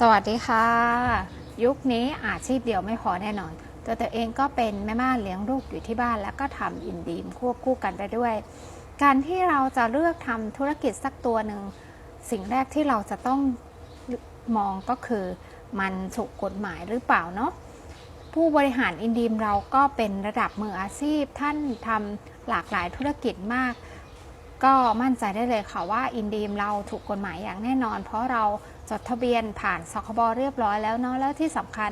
สวัสดีค่ะ ยุคนี้อาชีพเดียวไม่พอแน่นอน ตัวตัวเองก็เป็นแม่บ้านเลี้ยงลูกอยู่ที่บ้าน แล้วก็ทำอินดีมควบคู่กันไปด้วย การที่เราจะเลือกทำธุรกิจสักตัวหนึ่ง สิ่งแรกที่เราจะต้องมองก็คือมันถูกกฎหมายหรือเปล่าเนาะผู้บริหารอินดีมเราก็เป็นระดับมืออาชีพ ท่านทำหลากหลายธุรกิจมาก ก็มั่นใจได้เลยค่ะว่าอินดีมเราถูกกฎหมายอย่างแน่นอน เพราะเรา จดทะเบียนผ่านสคบเรียบร้อยแล้วเนาะแล้วที่สำคัญ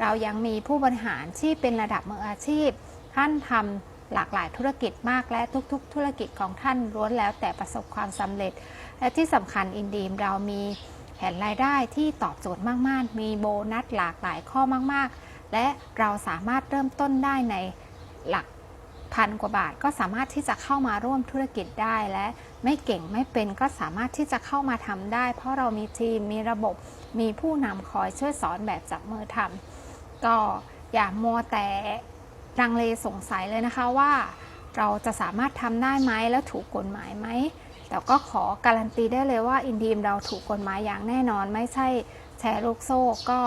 เรายังมีผู้บริหารที่เป็นระดับมืออาชีพ ท่านทำหลากหลายธุรกิจมากและทุก ๆ ธุรกิจของท่านล้วนแล้วแต่ประสบความสำเร็จ และที่สำคัญอินดีมเรามีแผนรายได้ที่ตอบโจทย์มาก ๆ มีโบนัสหลากหลายข้อมาก ๆ และเราสามารถเริ่มต้นได้ในหลัก พันกว่าบาทก็สามารถที่จะเข้ามาร่วมธุรกิจได้และไม่เก่งไม่เป็นก็สามารถที่จะเข้ามาทำได้ เพราะเรามีทีมมีระบบมีผู้นำคอยช่วยสอนแบบจับมือทำก็อย่ามัวแต่ลังเลสงสัยเลยนะคะว่า เราจะสามารถทำได้ไหมแล้วถูกกฎหมายไหมแต่ก็ขอการันตีได้เลยว่าอินดีมเราถูกกฎหมายอย่างแน่นอน ไม่ใช่แชร์ลูกโซ่ก็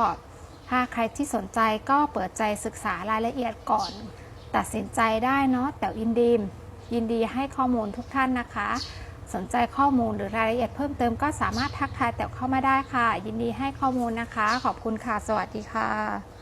ถ้าใครที่สนใจก็เปิดใจศึกษารายละเอียดก่อน ตัดสินใจได้เนาะแต่อินดีมยินดีให้ข้อมูลทุกท่านนะคะ สนใจข้อมูลหรือรายละเอียดเพิ่มเติมก็สามารถทักทายแต่เข้ามาได้ค่ะ ยินดีให้ข้อมูลนะคะ ขอบคุณค่ะ สวัสดีค่ะ